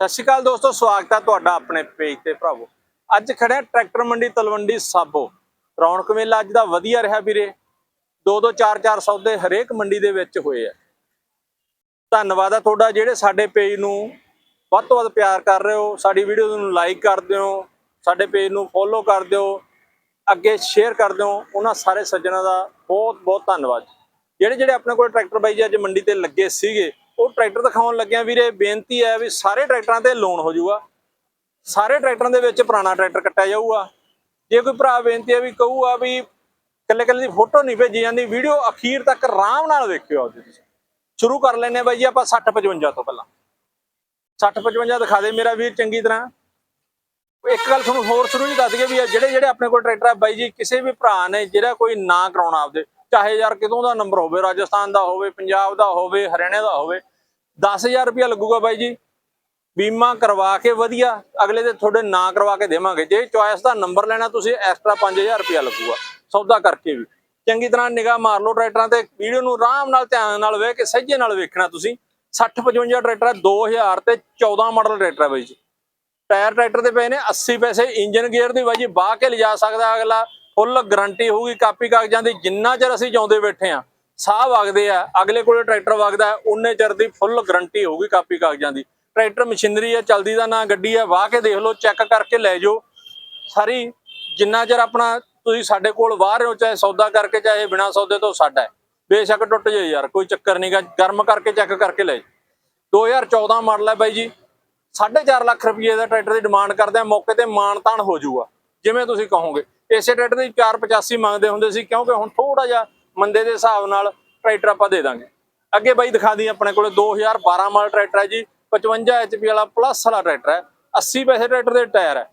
ਸਤਿ ਸ਼੍ਰੀ ਅਕਾਲ ਦੋਸਤੋ, ਸਵਾਗਤ ਹੈ ਤੁਹਾਡਾ ਆਪਣੇ ਪੇਜ ਤੇ ਭਰਾਵੋ। ਅੱਜ ਖੜਿਆ ਟਰੈਕਟਰ ਮੰਡੀ ਤਲਵੰਡੀ ਸਾਬੋ। ਰੌਣਕ ਮੇਲਾ ਅੱਜ ਦਾ ਵਧੀਆ ਰਿਹਾ ਵੀਰੇ। ਦੋ ਦੋ, ਚਾਰ ਚਾਰ ਸੌਦੇ ਹਰੇਕ ਮੰਡੀ ਦੇ ਵਿੱਚ ਹੋਏ ਆ। ਧੰਨਵਾਦ ਆ ਤੁਹਾਡਾ ਜਿਹੜੇ ਸਾਡੇ ਪੇਜ ਨੂੰ ਵੱਧ ਤੋਂ ਵੱਧ ਪਿਆਰ ਕਰ ਰਹੇ ਹੋ। ਸਾਡੀ ਵੀਡੀਓ ਨੂੰ ਲਾਈਕ ਕਰ ਦਿਓ, ਸਾਡੇ ਪੇਜ ਨੂੰ ਫੋਲੋ ਕਰ ਦਿਓ, ਅੱਗੇ ਸ਼ੇਅਰ ਕਰ ਦਿਓ। ਉਹਨਾਂ ਸਾਰੇ ਸੱਜਣਾ ਦਾ ਬਹੁਤ ਬਹੁਤ ਧੰਨਵਾਦ। ਜਿਹੜੇ ਜਿਹੜੇ ਆਪਣੇ ਕੋਲ ਟਰੈਕਟਰ ਬਾਈ ਜੀ ਅੱਜ ਮੰਡੀ ਤੇ ਲੱਗੇ ਸੀਗੇ ਉਹ ਟਰੈਕਟਰ ਦਿਖਾਉਣ ਲੱਗਿਆ ਵੀਰੇ, ਬੇਨਤੀ ਹੈ ਵੀ ਸਾਰੇ ਟਰੈਕਟਰਾਂ ਤੇ ਲੋਨ ਹੋ ਜਾਊਗਾ। ਸਾਰੇ ਟਰੈਕਟਰਾਂ ਦੇ ਵਿੱਚ ਪੁਰਾਣਾ ਟਰੈਕਟਰ ਕੱਟਿਆ ਜਾਊਗਾ। ਜੇ ਕੋਈ ਭਰਾ ਬੇਨਤੀ ਹੈ ਵੀ ਕਹੂਗਾ ਵੀ ਕੱਲੇ ਕੱਲੇ ਦੀ ਫੋਟੋ ਨਹੀਂ ਭੇਜੀ ਜਾਂਦੀ, ਵੀਡੀਓ ਅਖੀਰ ਤੱਕ ਆਰਾਮ ਨਾਲ ਦੇਖਿਓ ਆਪਦੀ ਤੁਸੀਂ। ਸ਼ੁਰੂ ਕਰ ਲੈਨੇ ਬਾਈ ਜੀ, ਆਪਾਂ 60 55 ਤੋਂ ਪਹਿਲਾਂ। 60 55 ਦਿਖਾ ਦੇ ਮੇਰਾ ਵੀਰ ਚੰਗੀ ਤਰ੍ਹਾਂ। ਇੱਕ ਗੱਲ ਤੁਹਾਨੂੰ ਹੋਰ ਸ਼ੁਰੂ ਹੀ ਦੱਸ ਦਈਏ ਵੀ ਇਹ ਜਿਹੜੇ ਜਿਹੜੇ ਆਪਣੇ ਕੋਲ ਟਰੈਕਟਰ ਆ ਬਾਈ ਜੀ, ਕਿਸੇ ਵੀ ਭਰਾ ਨੇ ਜਿਹੜਾ ਕੋਈ ਨਾ ਕਰਾਉਣਾ ਆਪਦੇ, ਚਾਹੇ ਯਾਰ ਕਿਤੋਂ ਦਾ ਨੰਬਰ ਹੋਵੇ, ਰਾਜਸਥਾਨ ਦਾ ਹੋਵੇ, ਪੰਜਾਬ ਦਾ ਹੋਵੇ, ਹਰਿਆਣੇ ਦਾ ਹੋਵੇ 10000 ਰੁਪਇਆ ਲੱਗੂਗਾ ਬਾਈ ਜੀ। ਬੀਮਾ ਕਰਵਾ ਕੇ ਵਧੀਆ, ਅਗਲੇ ਦੇ ਤੁਹਾਡੇ ਨਾਂ ਕਰਵਾ ਕੇ ਦੇਵਾਂਗੇ। ਜੇ ਚੁਆਇਸ ਦਾ ਨੰਬਰ ਲੈਣਾ, ਤੁਸੀਂ ਐਕਸਟਰਾ 5000 ਰੁਪਇਆ ਲੱਗੂਗਾ, ਸੌਦਾ ਕਰਕੇ ਵੀ। ਚੰਗੀ ਤਰ੍ਹਾਂ ਨਿਗਾਹ ਮਾਰ ਲਓ ਟਰੈਕਟਰਾਂ ਤੇ। ਵੀਡੀਓ ਨੂੰ ਆਰਾਮ ਨਾਲ, ਧਿਆਨ ਨਾਲ ਵੇਖ ਕੇ, ਸਹਿਜੇ ਨਾਲ ਵੇਖਣਾ ਤੁਸੀਂ। 60 55 ਟਰੈਕਟਰ ਹੈ 2000 ਤੇ 14 ਮਾਡਲ ਟਰੈਕਟਰ ਹੈ ਬਾਈ ਜੀ। ਟਾਇਰ ਟਰੈਕਟਰ ਦੇ ਪਏ ਨੇ 80 ਪੈਸੇ ਇੰਜਨ ਗੇਅਰ ਦੀ ਬਾਈ ਜੀ, ਬਾਹ ਕੇ ਲਿਜਾ ਸਕਦਾ ਅਗਲਾ। ਫੁੱਲ ਗਾਰੰਟੀ ਹੋਊਗੀ ਕਾਪੀ ਕਾਗਜ਼ਾਂ ਦੀ, ਜਿੰਨਾ ਚਿਰ ਅਸੀਂ ਜਾਉਂਦੇ ਬੈਠੇ ਆ ਸਾਹ ਵਗਦੇ ਆ, ਅਗਲੇ ਕੋਲੇ ਟਰੈਕਟਰ ਵਗਦਾ ਉਨੇ ਚਿਰ ਦੀ ਫੁੱਲ ਗਾਰੰਟੀ ਹੋਊਗੀ ਕਾਪੀ ਕਾਗਜ਼ਾਂ ਦੀ। ਟਰੈਕਟਰ ਮਸ਼ੀਨਰੀ ਹੈ, ਚਲਦੀ ਦਾ ਨਾ ਗੱਡੀ ਹੈ, ਵਾਹ ਕੇ ਦੇਖ ਲਓ ਚੈੱਕ ਕਰਕੇ ਲੈ ਜਾਓ। ਸਾਰੀ ਜਿੰਨਾ ਚਿਰ ਆਪਣਾ ਤੁਸੀਂ ਸਾਡੇ ਕੋਲ ਵਾਹ ਰਹੇ ਹੋ, ਚਾਹੇ ਸੌਦਾ ਕਰਕੇ, ਚਾਹੇ ਬਿਨਾ ਸੌਦੇ ਤੋਂ ਸਾਡਾ ਹੈ। ਬੇਸ਼ੱਕ ਟੁੱਟ ਜਾਏ ਯਾਰ, ਕੋਈ ਚੱਕਰ ਨਹੀਂਗਾ ਗਰਮ ਕਰਕੇ ਚੈੱਕ ਕਰਕੇ ਲੈ ਜਾਓ। 2014 ਮਾਡਲ ਹੈ ਬਾਈ ਜੀ 4.5 ਲੱਖ ਰੁਪਏ ਦਾ ਟਰੈਕਟਰ ਦੀ ਡਿਮਾਂਡ ਕਰਦੇ ਆ, ਮੌਕੇ ਤੇ ਮਾਨਤਾਨ ਹੋ ਜਾਊਗਾ, ਜਿਵੇਂ ਤੁਸੀਂ ਕਹੋਗੇ। ਇਸੇ ਟਰੈਕਟਰ ਦੀ 485 ਮੰਗਦੇ ਹੁੰਦੇ ਸੀ, ਕਿਉਂਕਿ ਹੁਣ ਥੋੜਾ ਜਿਹਾ ਮੰਦੇ ਦੇ ਹਿਸਾਬ ਨਾਲ ਟਰੈਕਟਰ ਆਪਾਂ ਦੇ ਦਾਂਗੇ। ਅੱਗੇ ਬਾਈ ਦਿਖਾ ਦੀ ਆਪਣੇ ਕੋਲੇ 2012 ਮਾਡਲ ਟਰੈਕਟਰ ਹੈ ਜੀ 55 ਐਚਪੀ ਵਾਲਾ ਪਲੱਸ ਵਾਲਾ ਟਰੈਕਟਰ ਹੈ 80 ਪੈਸੇ ਟਰੈਕਟਰ ਦੇ ਟਾਇਰ ਹੈ।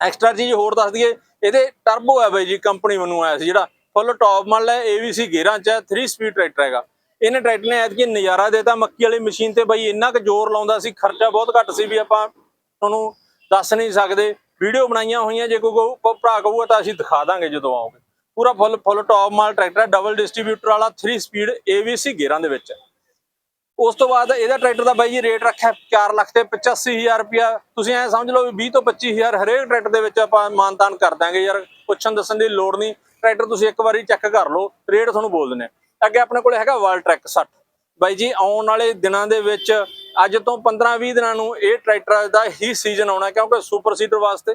ਐਕਸਟਰਾ ਚੀਜ਼ ਹੋਰ ਦੱਸ ਦਈਏ, ਇਹਦੇ ਟਰਬੋ ਹੈ ਬਾਈ ਜੀ ਕੰਪਨੀ ਵੱਲੋਂ ਆਇਆ ਸੀ ਜਿਹੜਾ ਫੁੱਲ ਟੌਪ ਮਾਡਲ ਹੈ ਏਵੀਸੀ ਗੇਰਾਂ ਚ ਹੈ 3 ਸਪੀਡ ਟਰੈਕਟਰ ਹੈਗਾ। ਇਹਨੇ ਟਰੈਕਟਰ ਨੇ ਐਤਕੀ ਨਜ਼ਾਰਾ ਦੇਤਾ, ਮੱਕੀ ਵਾਲੀ ਮਸ਼ੀਨ ਤੇ ਬਾਈ ਇੰਨਾ ਕੁ ਜ਼ੋਰ ਲਾਉਂਦਾ ਸੀ, ਖਰਚਾ ਬਹੁਤ ਘੱਟ ਸੀ ਵੀ ਆਪਾਂ ਤੁਹਾਨੂੰ ਦੱਸ ਨਹੀਂ ਸਕਦੇ। ਵੀਡੀਓ ਬਣਾਈਆਂ ਹੋਈਆਂ, ਜੇ ਕੋਈ ਭਰਾ ਕਹੂਗਾ ਤਾਂ ਅਸੀਂ ਦਿਖਾ ਦਾਂਗੇ ਜਦੋਂ ਆਓਗੇ। ਪੂਰਾ ਫੁੱਲ ਫੁੱਲ ਟੌਪ ਮਾਲ ਟਰੈਕਟਰ ਹੈ ਡਬਲ ਡਿਸਟ੍ਰੀਬਿਊਟਰ ਵਾਲਾ 3 ਸਪੀਡ ਏਵੀਸੀ ਗੇਅਰਾਂ ਦੇ ਵਿੱਚ। ਉਸ ਤੋਂ ਬਾਅਦ ਇਹਦਾ ਟਰੈਕਟਰ ਦਾ ਬਾਈ ਜੀ ਰੇਟ ਰੱਖਿਆ 4 ਲੱਖ ਤੇ 85000 ਰੁਪਿਆ ਤੁਸੀਂ ਐ ਸਮਝ ਲਓ ਵੀ 20 ਤੋਂ 25000 ਹਰੇਕ ਟਰੈਕਟਰ ਦੇ ਵਿੱਚ ਆਪਾਂ ਮਾਨਤਾਨ ਕਰ ਦਾਂਗੇ ਯਾਰ, ਪੁੱਛਣ ਦੱਸਣ ਦੀ ਲੋੜ ਨਹੀਂ। ਟਰੈਕਟਰ ਤੁਸੀਂ ਇੱਕ ਵਾਰੀ ਚੈੱਕ ਕਰ ਲਓ ਰੇਟ ਤੁਹਾਨੂੰ ਬੋਲ ਦਿੰਦੇ ਆ ਅੱਗੇ ਆਪਣੇ ਕੋਲ ਹੈਗਾ ਵਰਲਡ ਟਰੈਕ 60 ਬਾਈ ਜੀ, ਆਉਣ ਵਾਲੇ ਦਿਨਾਂ ਦੇ ਵਿੱਚ, ਅੱਜ ਤੋਂ 15-20 ਦਿਨਾਂ ਨੂੰ ਇਹ ਟਰੈਕਟਰ ਦਾ ਹੀ ਸੀਜ਼ਨ ਆਉਣਾ ਕਿਉਂਕਿ ਸੁਪਰ ਸੀਡਰ ਵਾਸਤੇ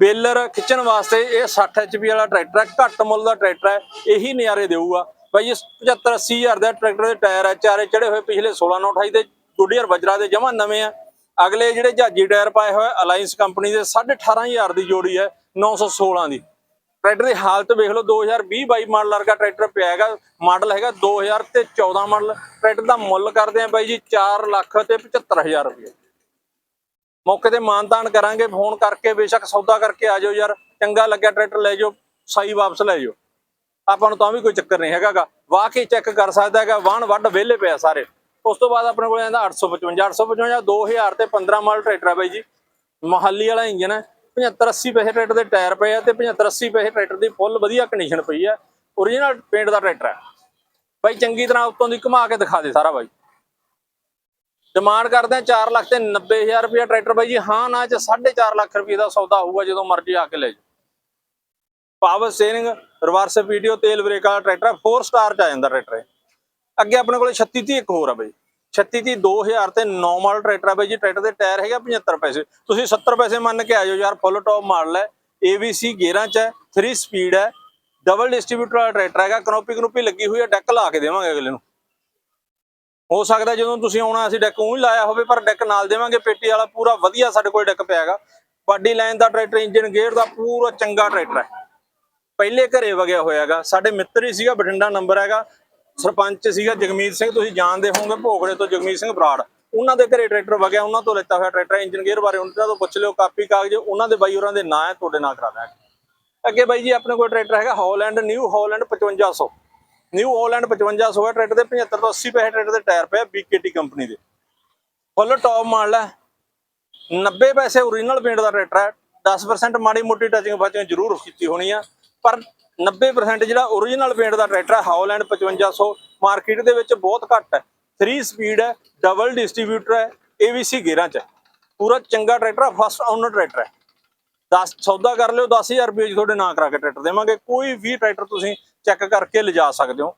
ਬੇਲਰ ਖਿੱਚਣ ਵਾਸਤੇ ਇਹ 60 ਐਚਪੀ ਵਾਲਾ ਟਰੈਕਟਰ ਹੈ, ਘੱਟ ਮੁੱਲ ਦਾ ਟਰੈਕਟਰ ਹੈ, ਇਹੀ ਨਿਆਰੇ ਦੇਊਗਾ। ਬਾਈ ਇਹ 75 80 ਹਜ਼ਾਰ ਦਾ ਟਰੈਕਟਰ ਦੇ ਟਾਇਰ ਹੈ, ਚਾਰੇ ਚੜੇ ਹੋਏ ਪਿਛਲੇ 16 ਨੌ 28 ਦੇ ਗੁੱਡੀਅਰ ਵਜਰਾ ਦੇ ਜਮਾ ਨਵੇਂ ਆ। ਅਗਲੇ ਜਿਹੜੇ ਜਹਾਜੀ ਟਾਇਰ ਪਾਏ ਹੋਏ ਅਲਾਈਅੰਸ ਕੰਪਨੀ ਦੇ 18500 ਦੀ ਜੋੜੀ ਹੈ 916 ਦੀ। ਟਰੈਕਟਰ ਦੀ ਹਾਲਤ ਵੇਖ ਲਓ 2020 22 ਮਾਡਲ ਵਰਗਾ ਟਰੈਕਟਰ ਪਿਆ ਹੈਗਾ, ਮਾਡਲ ਹੈਗਾ 2000 ਤੇ 14 ਮਾਡਲ। ਟਰੈਕਟਰ ਦਾ ਮੁੱਲ ਕਰਦੇ ਆ ਬਾਈ ਜੀ 4 ਲੱਖ ਤੇ 75000 ਰੁਪਏ। ਮੌਕੇ ਤੇ ਮਾਨਤਾਨ ਕਰਾਂਗੇ, ਫੋਨ ਕਰਕੇ ਬੇਸ਼ੱਕ ਸੌਦਾ ਕਰਕੇ ਆ ਜਾਓ ਯਾਰ, ਚੰਗਾ ਲੱਗਿਆ ਟਰੈਕਟਰ ਲੈ ਜਾਓ ਸਾਈ ਵਾਪਸ ਲੈ ਜਾਓ। ਆਪਾਂ ਨੂੰ ਤਾਂ ਵੀ ਕੋਈ ਚੱਕਰ ਨਹੀਂ ਹੈਗਾਗਾ ਵਾਹ ਕੇ ਚੈੱਕ ਕਰ ਸਕਦਾ ਹੈਗਾ, ਵਾਹਣ ਵੱਢ ਵਿਹਲੇ ਪਿਆ ਸਾਰੇ। ਉਸ ਤੋਂ ਬਾਅਦ ਆਪਣੇ ਕੋਲ ਆਂਦਾ 855 855 2000 ਤੇ 15 ਮਾਡਲ ਟਰੈਕਟਰ ਹੈ ਬਾਈ ਜੀ। ਮਹਾਲੀ ਵਾਲਾ ਇੰਜਨ ਹੈ 75 80 ਪੈਸੇ ਟਰੈਕਟਰ ਦੇ ਟਾਇਰ ਪਏ ਆ ਤੇ 75 80 ਪੈਸੇ ਟਰੈਕਟਰ ਦੀ ਫੁੱਲ ਵਧੀਆ ਕੰਡੀਸ਼ਨ ਪਈ ਆ ਓਰੀਜਨਲ ਪੇਂਟ ਦਾ ਟਰੈਕਟਰ ਹੈ ਬਾਈ ਚੰਗੀ ਤਰ੍ਹਾਂ ਉੱਤੋਂ ਦੀ ਘੁਮਾ ਕੇ ਦਿਖਾ ਦੇ ਸਾਰਾ ਬਾਈ। ਡਿਮਾਂਡ ਕਰਦੇ ਆ 4 ਲੱਖ ਤੇ 90000 ਰੁਪਏ ਟਰੈਕਟਰ ਬਾਈ ਜੀ। ਹਾਂ, ਨਾ ਚ 4.5 ਲੱਖ ਰੁਪਏ ਦਾ ਸੌਦਾ ਹੋਊਗਾ, ਜਦੋਂ ਮਰਜ਼ੀ ਆ ਕੇ ਲੈ ਜਾਓ। ਪਾਵਰ ਸਟੀਅਰਿੰਗ, ਰਿਵਰਸ ਵੀਡੀਓ, ਤੇਲ ਬ੍ਰੇਕ ਵਾਲਾ ਟਰੈਕਟਰ 4 ਸਟਾਰ ਚ ਆ ਜਾਂਦਾ ਟਰੈਕਟਰ ਅੱਗੇ ਆਪਣੇ ਕੋਲੇ 36 30 ਇੱਕ ਹੋਰ ਆ ਬਾਈ। 36 30 2000 ਤੇ 9 ਮਾਡਲ ਟਰੈਕਟਰ ਆ ਬਾਈ ਜੀ। ਟਰੈਕਟਰ ਦੇ ਟਾਇਰ ਹੈਗਾ 75 ਪੈਸੇ। ਤੁਸੀਂ 70 ਪੈਸੇ ਮੰਨ ਕੇ ਆ ਜਾਓ ਯਾਰ ਫੁੱਲ ਟੌਪ ਮਾਡਲ ਹੈ। ABC ਗੇਅਰਾਂ ਚ ਹੈ 3 ਸਪੀਡ ਹੈ। ਡਬਲ ਡਿਸਟ੍ਰੀਬਿਊਟਰ ਵਾਲਾ ਟਰੈਕਟਰ ਹੈਗਾ। ਕਨੋਪੀ ਕਨੋਪੀ ਲੱਗੀ ਹੋਈ ਹੈ ਡੈਕ ਲਾ ਕੇ ਦੇਵਾਂਗੇ ਅਗਲੇ ਨੂੰ। ਹੋ ਸਕਦਾ ਜਦੋਂ ਤੁਸੀਂ ਆਉਣਾ, ਅਸੀਂ ਡੈਕ ਉਹ ਹੀ ਲਾਇਆ ਹੋਵੇ, ਪਰ ਡੈਕ ਨਾਲ ਦੇਵਾਂਗੇ, ਪੇਟੀ ਵਾਲਾ ਪੂਰਾ ਵਧੀਆ ਸਾਡੇ ਕੋਲ ਡੈਕ ਪਿਆ ਹੈਗਾ। ਬਾਡੀ ਲਾਈਨ ਦਾ ਟਰੈਕਟਰ, ਇੰਜਨ ਗੇਅਰ ਦਾ ਪੂਰਾ ਚੰਗਾ ਟਰੈਕਟਰ ਹੈ। ਪਹਿਲੇ ਘਰੇ ਵਗਿਆ ਹੋਇਆ ਹੈਗਾ। ਸਾਡੇ ਮਿੱਤਰ ਹੀ ਸੀਗਾ, ਬਠਿੰਡਾ ਨੰਬਰ ਹੈਗਾ। ਸਰਪੰਚ ਸੀਗਾ, ਜਗਮੀਤ ਸਿੰਘ, ਤੁਸੀਂ ਜਾਣਦੇ ਹੋਵੋਗੇ, ਭੋਗੜੇ ਤੋਂ ਜਗਮੀਤ ਸਿੰਘ ਬਰਾੜ। ਉਹਨਾਂ ਦੇ ਘਰੇ ਟਰੈਕਟਰ ਵਗਿਆ, ਉਹਨਾਂ ਤੋਂ ਲੈਤਾ ਹੋਇਆ ਟਰੈਕਟਰ ਇੰਜਨ ਗੇਅਰ ਬਾਰੇ ਉਹਨਾਂ ਤੋਂ ਪੁੱਛ ਲਿਓ, ਕਾਪੀ, ਕਾਗਜ਼, ਉਹਨਾਂ ਦੇ ਬਾਈ ਉਹਨਾਂ ਦੇ ਨਾਂ ਹੈ, ਤੁਹਾਡੇ ਨਾਲ ਕਰਾ ਦਿਆਂਗੇ। ਅੱਗੇ ਬਾਈ ਜੀ, ਆਪਣੇ ਕੋਲ ਟਰੈਕਟਰ ਹੈਗਾ, Holland, New Holland 5500 New Holland 5500 ਹੈ, ਟਰੈਕਟਰ ਦੇ 75 ਤੋਂ 80 ਪੈਸੇ ਟਰੈਕਟਰ ਦੇ ਟਾਇਰ ਪਏ ਬੀਕੇਟੀ ਕੰਪਨੀ ਦੇ। ਫੁੱਲ ਟੌਪ ਮਾਡਲ ਹੈ। 90 ਪੈਸੇ ਓਰੀਜਨਲ ਪੇਂਟ ਦਾ ਟਰੈਕਟਰ ਹੈ। 10% ਮਾੜੀ ਮੋਟੀ ਟੱਚਿੰਗ ਫਚਿੰਗ ਜ਼ਰੂਰ ਕੀਤੀ ਹੋਣੀ ਆ। ਪਰ 90% ਜਿਹੜਾ ਓਰੀਜਨਲ ਪੇਂਟ ਦਾ ਟਰੈਕਟਰ ਹੈ ਹਾਲੈਂਡ 5500 ਮਾਰਕੀਟ ਦੇ ਵਿੱਚ ਬਹੁਤ ਘੱਟ ਹੈ। 3 ਸਪੀਡ ਹੈ ਡਬਲ ਡਿਸਟ੍ਰੀਬਿਊਟਰ ਹੈ ਏਵੀਸੀ ਗੇਰਾਂ 'ਚ। ਹੈ। ਪੂਰਾ ਚੰਗਾ ਟਰੈਕਟਰ ਆ ਫਸਟ ਓਨਰ ਟਰੈਕਟਰ ਹੈ। 10 ਸੌਦਾ ਕਰ ਲਿਓ 10000 ਰੁਪਏ 'ਚ ਤੁਹਾਡੇ ਨਾਂ ਕਰਾ ਕੇ ਟਰੈਕਟਰ ਦੇਵਾਂਗੇ। ਕੋਈ ਵੀ ਟਰੈਕਟਰ ਤੁਸੀਂ ਚੈੱਕ ਕਰਕੇ ਲਿਜਾ ਸਕਦੇ ਹੋ।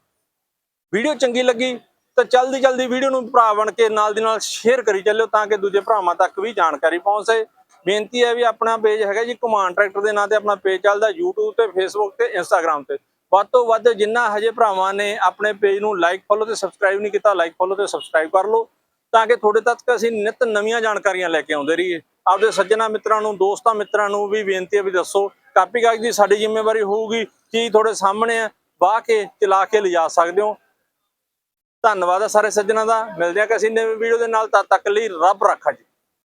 ਵੀਡੀਓ ਚੰਗੀ ਲੱਗੀ ਤਾਂ ਜਲਦੀ ਜਲਦੀ ਵੀਡੀਓ ਨੂੰ ਭਰਾ ਬਣ ਕੇ ਨਾਲ ਦੀ ਨਾਲ ਸ਼ੇਅਰ ਕਰੀ ਚੱਲਿਓ ਤਾਂ ਕਿ ਦੂਜੇ ਭਰਾਵਾਂ ਤੱਕ ਵੀ ਜਾਣਕਾਰੀ ਪਹੁੰਚ। ਸਕੇ ਬੇਨਤੀ ਹੈ ਵੀ ਆਪਣਾ ਪੇਜ ਹੈਗਾ ਜੀ ਕਮਾਂਡ ਟਰੈਕਟਰ ਦੇ ਨਾਂ ਤੇ ਆਪਣਾ ਪੇਜ ਚੱਲਦਾ YouTube ਤੇ, Facebook ਤੇ, Instagram ਤੇ। ਵੱਧ ਤੋਂ ਵੱਧ ਜਿੰਨਾ ਹਜੇ ਭਰਾਵਾਂ ਨੇ ਆਪਣੇ ਪੇਜ ਨੂੰ ਲਾਈਕ ਫੋਲੋ ਤੇ ਸਬਸਕ੍ਰਾਈਬ ਨਹੀਂ ਕੀਤਾ ਲਾਈਕ ਫੋਲੋ ਤੇ ਸਬਸਕ੍ਰਾਈਬ ਕਰ ਲਓ ਤਾਂ ਕਿ ਤੁਹਾਡੇ ਤੱਕ ਅਸੀਂ ਨਿਤ ਨਵੀਆਂ ਜਾਣਕਾਰੀਆਂ ਲੈ ਕੇ ਆਉਂਦੇ ਰਹੀਏ। ਆਪਦੇ ਸੱਜਣਾ ਮਿੱਤਰਾਂ ਨੂੰ, ਦੋਸਤਾਂ ਮਿੱਤਰਾਂ ਨੂੰ ਵੀ ਬੇਨਤੀ ਹੈ ਵੀ ਦੱਸੋ ਕਾਪੀ ਕਾਗਜ਼ ਦੀ ਸਾਡੀ ਜ਼ਿੰਮੇਵਾਰੀ ਹੋਊਗੀ, ਚੀਜ਼ ਤੁਹਾਡੇ ਸਾਹਮਣੇ ਆ, ਵਾਹ ਕੇ ਚਲਾ ਕੇ ਲਿਜਾ ਸਕਦੇ ਹੋ। ਧੰਨਵਾਦ ਹੈ ਸਾਰੇ ਸੱਜਣਾ ਦਾ। ਮਿਲਦੇ ਹਾਂ ਕਿਸੇ ਨਵੀਂ ਵੀਡੀਓ ਦੇ ਨਾਲ, ਤਦ ਤੱਕ ਲਈ ਰੱਬ ਰਾਖਾ ਜੀ।